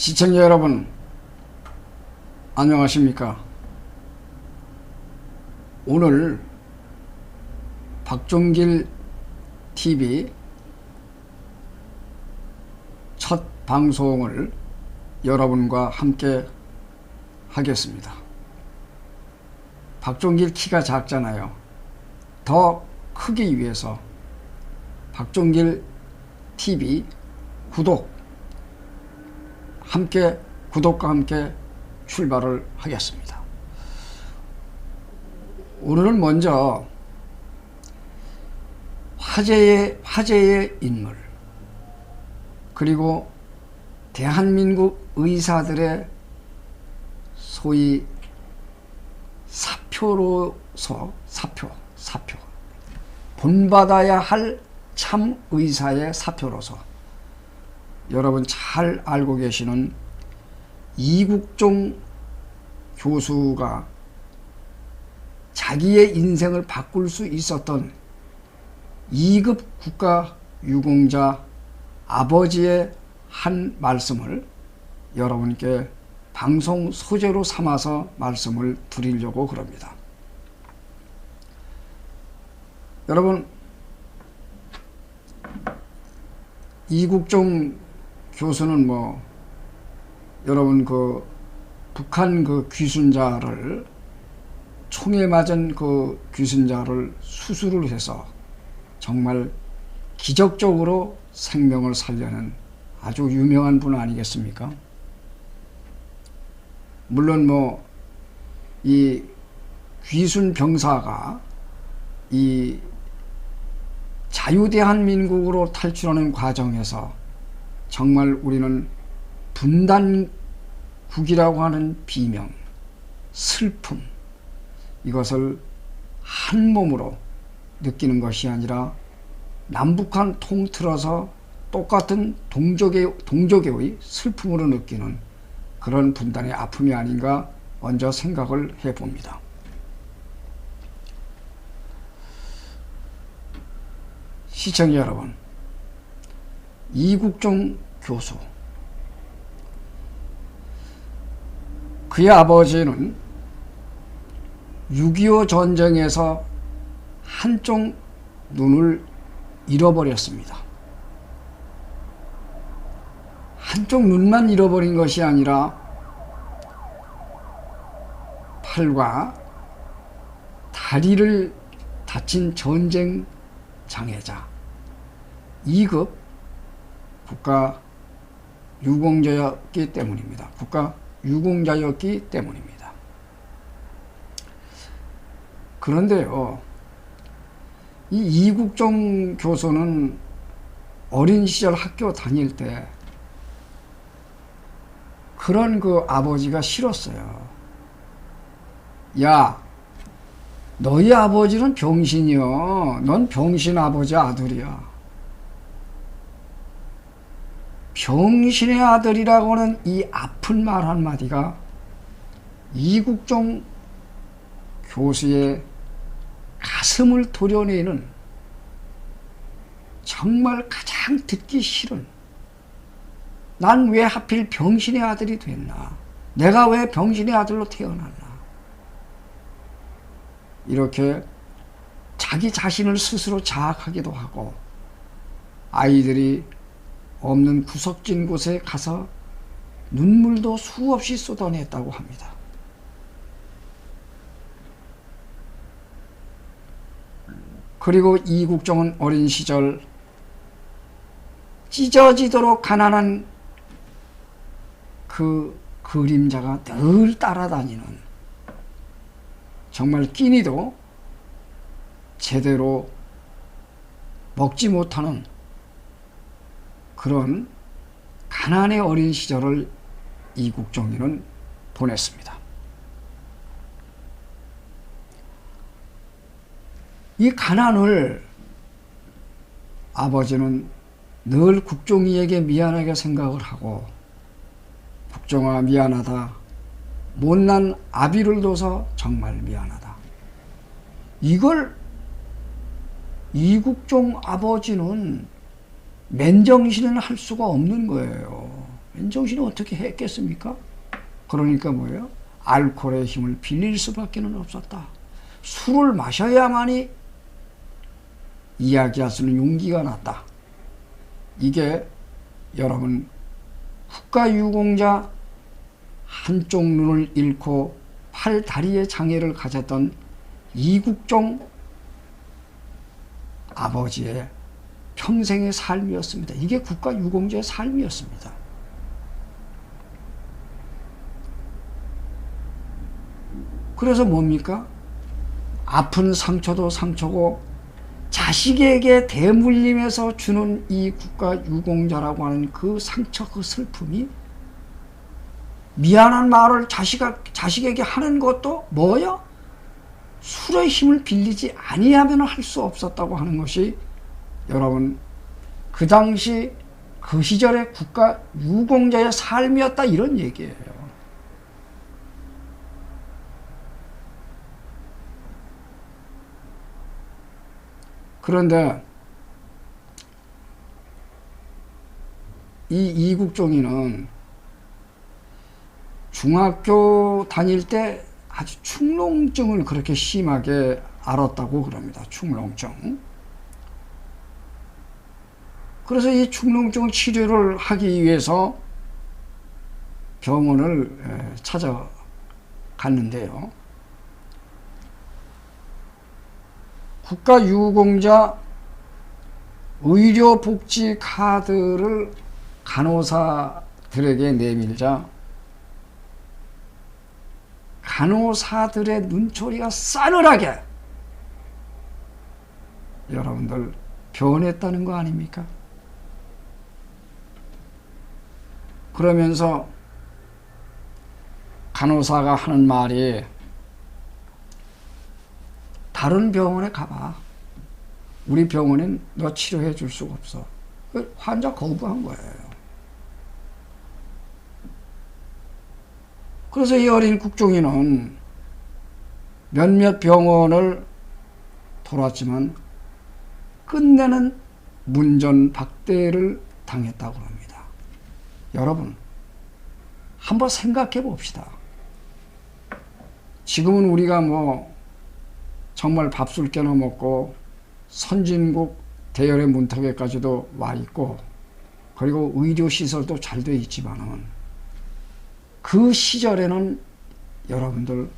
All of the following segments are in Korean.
시청자 여러분 안녕하십니까? 오늘 박종길 TV 첫 방송을 여러분과 함께 하겠습니다. 박종길 키가 작잖아요. 더 크기 위해서 박종길 TV 구독 함께 구독과 함께 출발을 하겠습니다. 오늘은 먼저 화제의 화제의 인물 그리고 대한민국 의사들의 소위 사표로서 사표 사표 본받아야 할 참 의사의 사표로서 여러분 잘 알고 계시는 이국종 교수가 자기의 인생을 바꿀 수 있었던 2급 국가 유공자 아버지의 한 말씀을 여러분께 방송 소재로 삼아서 말씀을 드리려고 그럽니다. 여러분 이국종 교수는 뭐 여러분 그 북한 그 귀순자를 총에 맞은 그 귀순자를 수술을 해서 정말 기적적으로 생명을 살려낸 아주 유명한 분 아니겠습니까? 물론 뭐 이 귀순 병사가 이 자유대한민국으로 탈출하는 과정에서 정말 우리는 분단국이라고 하는 비명, 슬픔, 이것을 한 몸으로 느끼는 것이 아니라 남북한 통틀어서 똑같은 동족의, 동족의 슬픔으로 느끼는 그런 분단의 아픔이 아닌가 먼저 생각을 해봅니다. 시청자 여러분, 이국종 교수. 그의 아버지는 6.25 전쟁에서 한쪽 눈을 잃어버렸습니다. 한쪽 눈만 잃어버린 것이 아니라 팔과 다리를 다친 전쟁 장애자 2급 국가 유공자였기 때문입니다. 국가 유공자였기 때문입니다. 그런데요, 이 이국종 교수는 어린 시절 학교 다닐 때 그런 그 아버지가 싫었어요. 야, 너희 아버지는 병신이여. 넌 병신 아버지 아들이야. 병신의 아들이라고는 이 아픈 말 한마디가 이국종 교수의 가슴을 도려내는 정말 가장 듣기 싫은 난 왜 하필 병신의 아들이 됐나? 내가 왜 병신의 아들로 태어났나? 이렇게 자기 자신을 스스로 자학하기도 하고 아이들이 없는 구석진 곳에 가서 눈물도 수없이 쏟아냈다고 합니다. 그리고 이국종은 어린 시절 찢어지도록 가난한 그 그림자가 늘 따라다니는 정말 끼니도 제대로 먹지 못하는 그런 가난의 어린 시절을 이국종이는 보냈습니다. 이 가난을 아버지는 늘 국종이에게 미안하게 생각을 하고 국종아 미안하다. 못난 아비를 둬서 정말 미안하다. 이걸 이국종 아버지는 맨정신은 할 수가 없는 거예요. 맨정신이 어떻게 했겠습니까? 그러니까 뭐예요? 알코올의 힘을 빌릴 수밖에 없었다. 술을 마셔야만이 이야기할 수 있는 용기가 났다. 이게 여러분 국가유공자 한쪽 눈을 잃고 팔 다리의 장애를 가졌던 이국종 아버지의 평생의 삶이었습니다. 이게 국가 유공자의 삶이었습니다. 그래서 뭡니까? 아픈 상처도 상처고 자식에게 대물림해서 주는 이 국가 유공자라고 하는 그 상처 그 슬픔이 미안한 말을 자식, 자식에게 하는 것도 뭐야? 술의 힘을 빌리지 아니하면 할 수 없었다고 하는 것이 여러분 그 당시 그 시절의 국가 유공자의 삶이었다 이런 얘기예요. 그런데 이 이국종이는 중학교 다닐 때 아주 축농증을 그렇게 심하게 앓았다고 그럽니다. 축농증. 그래서 이 축농증 치료를 하기 위해서 병원을 찾아갔는데요. 국가유공자 의료복지 카드를 간호사들에게 내밀자 간호사들의 눈초리가 싸늘하게 여러분들 변했다는 거 아닙니까? 그러면서 간호사가 하는 말이 다른 병원에 가봐. 우리 병원엔 너 치료해 줄 수가 없어. 그 환자 거부한 거예요. 그래서 이 어린 국종이는 몇몇 병원을 돌았지만 끝내는 문전박대를 당했다고 합니다. 여러분, 한번 생각해 봅시다. 지금은 우리가 뭐 정말 밥술 깨나 먹고 선진국 대열의 문턱에까지도 와 있고 그리고 의료 시설도 잘 돼 있지만은 그 시절에는 여러분들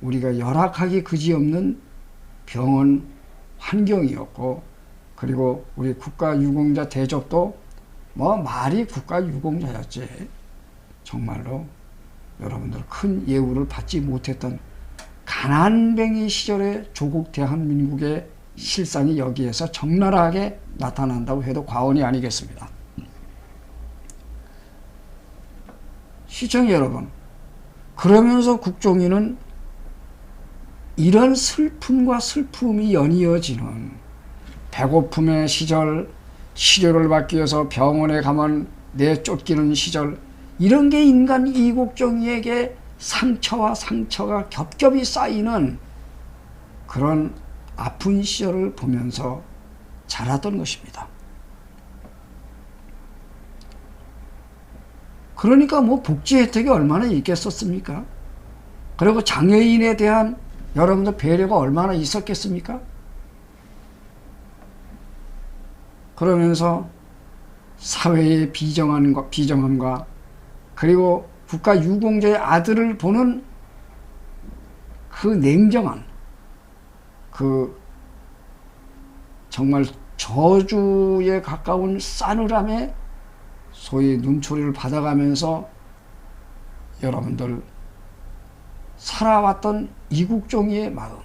우리가 열악하기 그지없는 병원 환경이었고 그리고 우리 국가 유공자 대접도 뭐 말이 국가 유공자였지 정말로 여러분들 큰 예우를 받지 못했던 가난뱅이 시절의 조국 대한민국의 실상이 여기에서 적나라하게 나타난다고 해도 과언이 아니겠습니다. 시청자 여러분, 그러면서 국종이는 이런 슬픔과 슬픔이 연이어지는 배고픔의 시절, 치료를 받기 위해서 병원에 가면 내 쫓기는 시절, 이런 게 인간 이국종이에게 상처와 상처가 겹겹이 쌓이는 그런 아픈 시절을 보면서 자랐던 것입니다. 그러니까 뭐 복지 혜택이 얼마나 있겠었습니까? 그리고 장애인에 대한 여러분들 배려가 얼마나 있었겠습니까? 그러면서 사회의 비정함과, 비정함과 그리고 국가 유공자의 아들을 보는 그 냉정한 그 정말 저주에 가까운 싸늘함에 소위 눈초리를 받아가면서 여러분들 살아왔던 이국종이의 마음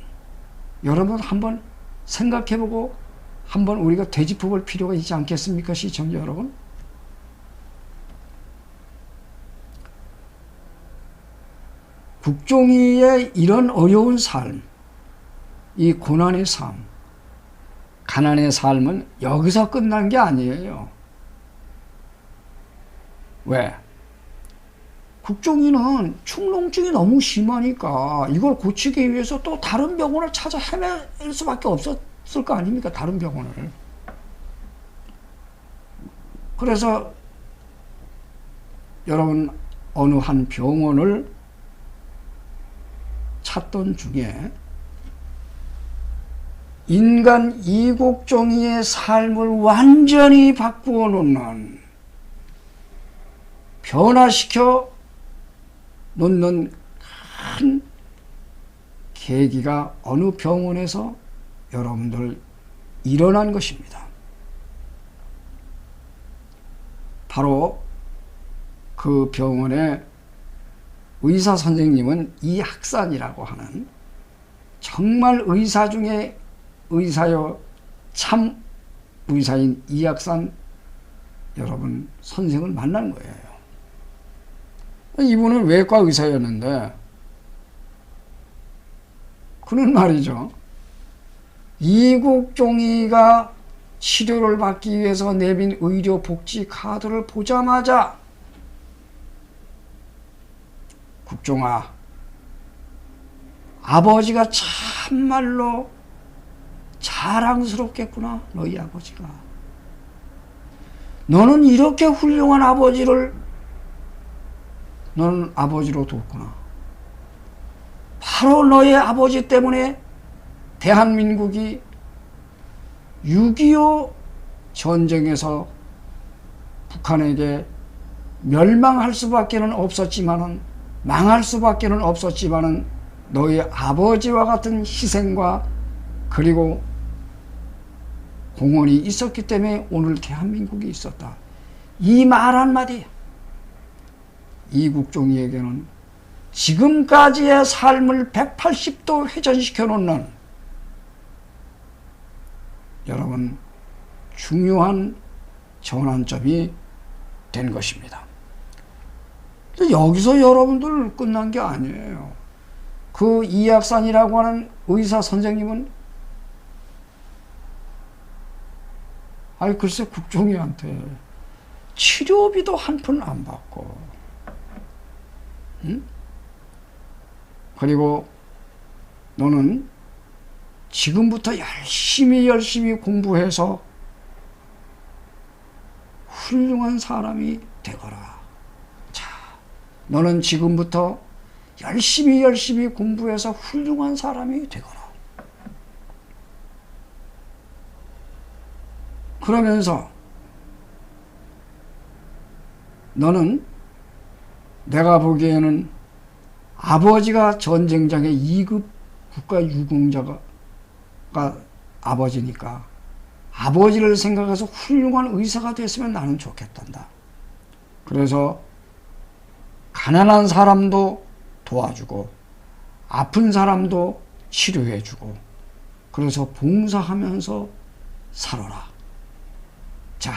여러분 한번 생각해보고 한번 우리가 되짚어 볼 필요가 있지 않겠습니까 시청자 여러분 국종이의 이런 어려운 삶, 이 고난의 삶, 가난의 삶은 여기서 끝난 게 아니에요. 왜? 국종이는 축농증이 너무 심하니까 이걸 고치기 위해서 또 다른 병원을 찾아 헤맬 수밖에 없었 을거 아닙니까? 다른 병원을. 그래서 여러분 어느 한 병원을 찾던 중에 인간 이국종이의 삶을 완전히 바꾸어 놓는 변화시켜 놓는 큰 계기가 어느 병원에서 여러분들 일어난 것입니다. 바로 그 병원의 의사 선생님은 이학산이라고 하는 정말 의사 중에 의사여 참 의사인 이학산 여러분 선생을 만난 거예요. 이분은 외과 의사였는데 그는 말이죠. 이국 종이가 치료를 받기 위해서 내민 의료 복지 카드를 보자마자 국종아 아버지가 참말로 자랑스럽겠구나 너희 아버지가. 너는 이렇게 훌륭한 아버지를 너는 아버지로 뒀구나. 바로 너의 아버지 때문에 대한민국이 6.25 전쟁에서 북한에게 멸망할 수밖에는 없었지만은 망할 수밖에는 없었지만은 너의 아버지와 같은 희생과 그리고 공헌이 있었기 때문에 오늘 대한민국이 있었다. 이 말 한마디 이국종이에게는 지금까지의 삶을 180도 회전시켜 놓는 여러분 중요한 전환점이 된 것입니다. 여기서 여러분들 끝난 게 아니에요. 그 이학산이라고 하는 의사 선생님은 아니 글쎄 국종이한테 치료비도 한 푼 안 받고 응? 그리고 너는 지금부터 열심히 열심히 공부해서 훌륭한 사람이 되거라. 자, 너는 지금부터 열심히 열심히 공부해서 훌륭한 사람이 되거라. 그러면서 너는 내가 보기에는 아버지가 전쟁장의 2급 국가 유공자가 아버지니까 아버지를 생각해서 훌륭한 의사가 됐으면 나는 좋겠단다. 그래서 가난한 사람도 도와주고 아픈 사람도 치료해주고 그래서 봉사하면서 살아라. 자,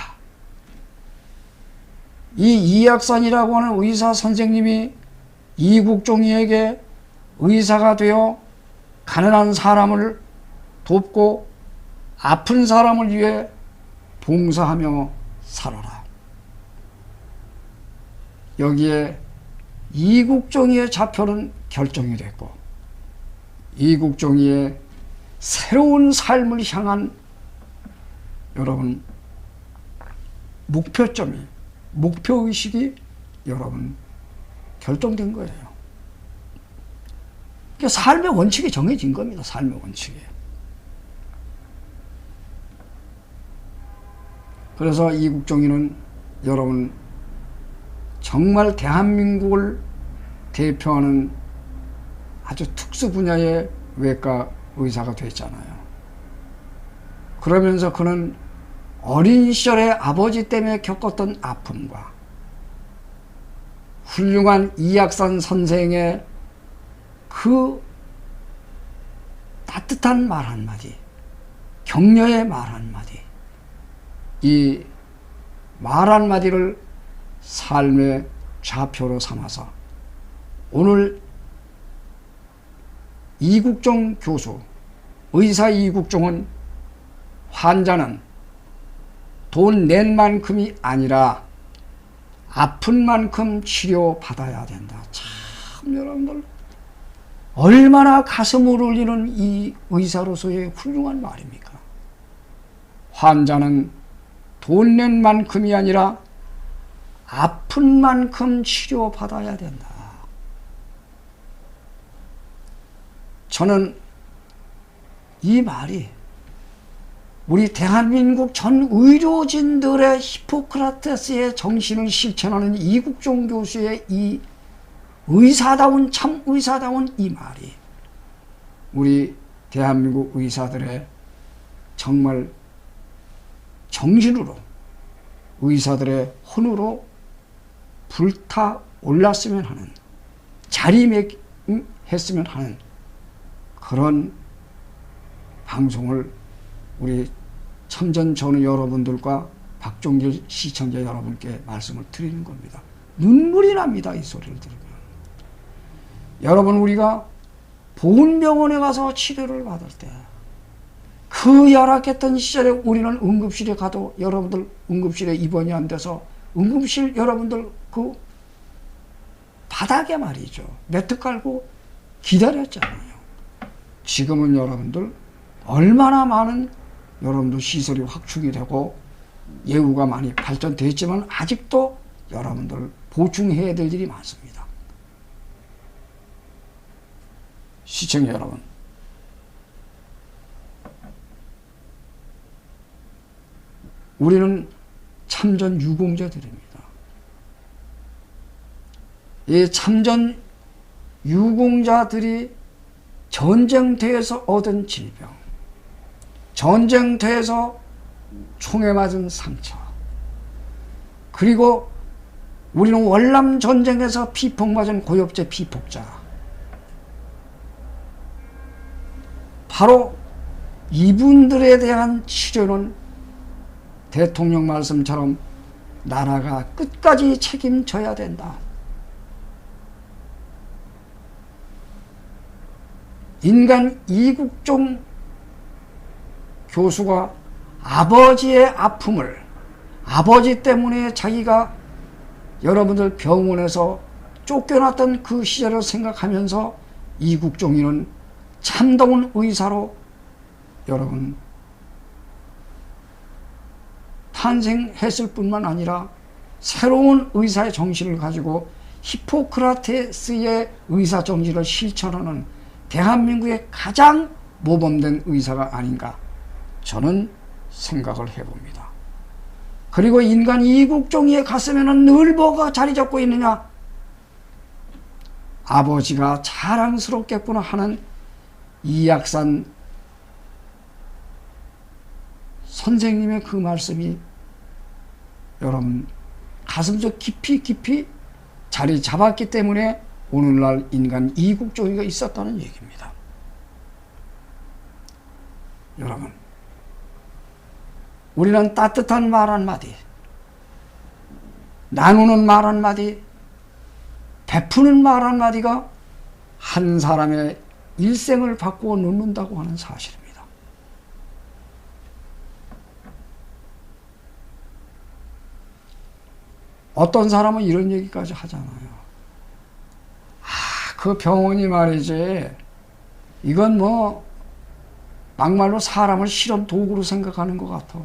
이 이학산이라고 하는 의사 선생님이 이국종이에게 의사가 되어 가난한 사람을 돕고 아픈 사람을 위해 봉사하며 살아라. 여기에 이국종이의 좌표는 결정이 됐고 이국종이의 새로운 삶을 향한 여러분 목표점이 목표의식이 여러분 결정된 거예요. 그러니까 삶의 원칙이 정해진 겁니다. 삶의 원칙이. 그래서 이국종이는 여러분 정말 대한민국을 대표하는 아주 특수 분야의 외과 의사가 됐잖아요. 그러면서 그는 어린 시절에 아버지 때문에 겪었던 아픔과 훌륭한 이학산 선생의 그 따뜻한 말 한마디, 격려의 말 한마디, 이 말 한마디를 삶의 좌표로 삼아서 오늘 이국종 교수, 의사 이국종은 환자는 돈 낸 만큼이 아니라 아픈 만큼 치료받아야 된다. 참 여러분들 얼마나 가슴을 울리는 이 의사로서의 훌륭한 말입니까? 환자는 돈 낸 만큼이 아니라 아픈 만큼 치료받아야 된다. 저는 이 말이 우리 대한민국 전 의료진들의 히포크라테스의 정신을 실천하는 이국종 교수의 이 의사다운 참 의사다운 이 말이 우리 대한민국 의사들의 정말 정신으로 의사들의 혼으로 불타 올랐으면 하는 자리매김했으면 하는 그런 방송을 우리 참전 전우 여러분들과 박종길 시청자 여러분께 말씀을 드리는 겁니다. 눈물이 납니다. 이 소리를 들으면. 여러분 우리가 보훈병원에 가서 치료를 받을 때 그 열악했던 시절에 우리는 응급실에 가도 여러분들 응급실에 입원이 안 돼서 응급실 여러분들 그 바닥에 말이죠. 매트 깔고 기다렸잖아요. 지금은 여러분들 얼마나 많은 여러분들 시설이 확충이 되고 예우가 많이 발전됐지만 아직도 여러분들 보충해야 될 일이 많습니다. 시청자 여러분. 우리는 참전 유공자들입니다. 이 참전 유공자들이 전쟁터에서 얻은 질병, 전쟁터에서 총에 맞은 상처, 그리고 우리는 월남 전쟁에서 피폭 맞은 고엽제 피폭자, 바로 이분들에 대한 치료는 대통령 말씀처럼 나라가 끝까지 책임져야 된다. 인간 이국종 교수가 아버지의 아픔을 아버지 때문에 자기가 여러분들 병원에서 쫓겨났던 그 시절을 생각하면서 이국종이는 참다운 의사로 여러분 탄생했을 뿐만 아니라 새로운 의사의 정신을 가지고 히포크라테스의 의사 정신을 실천하는 대한민국의 가장 모범된 의사가 아닌가 저는 생각을 해봅니다. 그리고 인간 이국종이의 가슴에는 늘 뭐가 자리 잡고 있느냐? 아버지가 자랑스럽겠구나 하는 이약산 선생님의 그 말씀이 여러분 가슴 속 깊이 깊이 자리 잡았기 때문에 오늘날 인간 이국종이가 있었다는 얘기입니다. 여러분, 우리는 따뜻한 말 한마디, 나누는 말 한마디, 베푸는 말 한마디가 한 사람의 일생을 바꾸어 놓는다고 하는 사실입니다. 어떤 사람은 이런 얘기까지 하잖아요. 아, 그 병원이 말이지, 이건 뭐, 막말로 사람을 실험 도구로 생각하는 것 같아.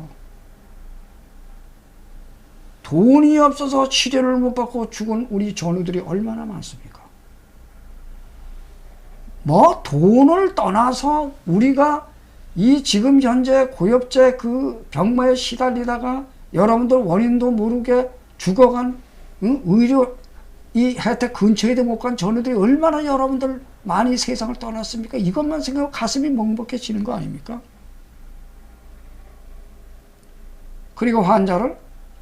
돈이 없어서 치료를 못 받고 죽은 우리 전우들이 얼마나 많습니까? 뭐 돈을 떠나서 우리가 이 지금 현재 고엽제 그 병마에 시달리다가 여러분들 원인도 모르게 죽어간 응? 의료 이 혜택 근처에도 못 간 전우들이 얼마나 여러분들 많이 세상을 떠났습니까? 이것만 생각하고 가슴이 먹먹해지는 거 아닙니까? 그리고 환자를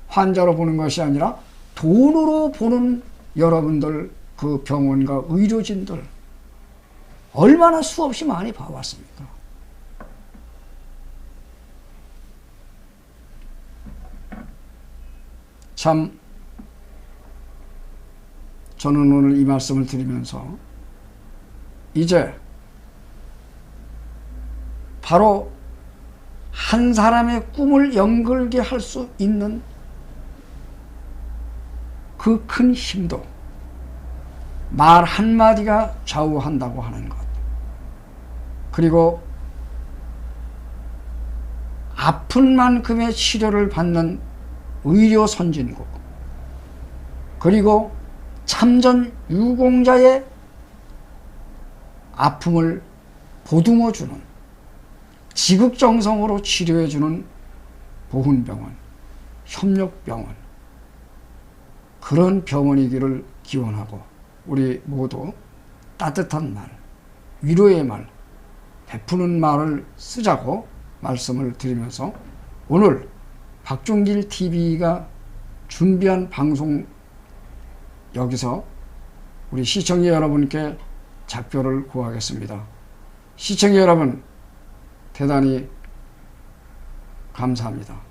환자로 보는 것이 아니라 돈으로 보는 여러분들 그 병원과 의료진들 얼마나 수없이 많이 봐왔습니까? 참 저는 오늘 이 말씀을 드리면서 이제 바로 한 사람의 꿈을 연결게 할 수 있는 그 큰 힘도 말 한마디가 좌우한다고 하는 것. 그리고 아픈 만큼의 치료를 받는 의료 선진국. 그리고 참전 유공자의 아픔을 보듬어 주는 지극정성으로 치료해 주는 보훈병원, 협력병원 그런 병원이기를 기원하고 우리 모두 따뜻한 말, 위로의 말, 베푸는 말을 쓰자고 말씀을 드리면서 오늘 박종길 TV가 준비한 방송 여기서 우리 시청자 여러분께 작별을 구하겠습니다. 시청자 여러분 대단히 감사합니다.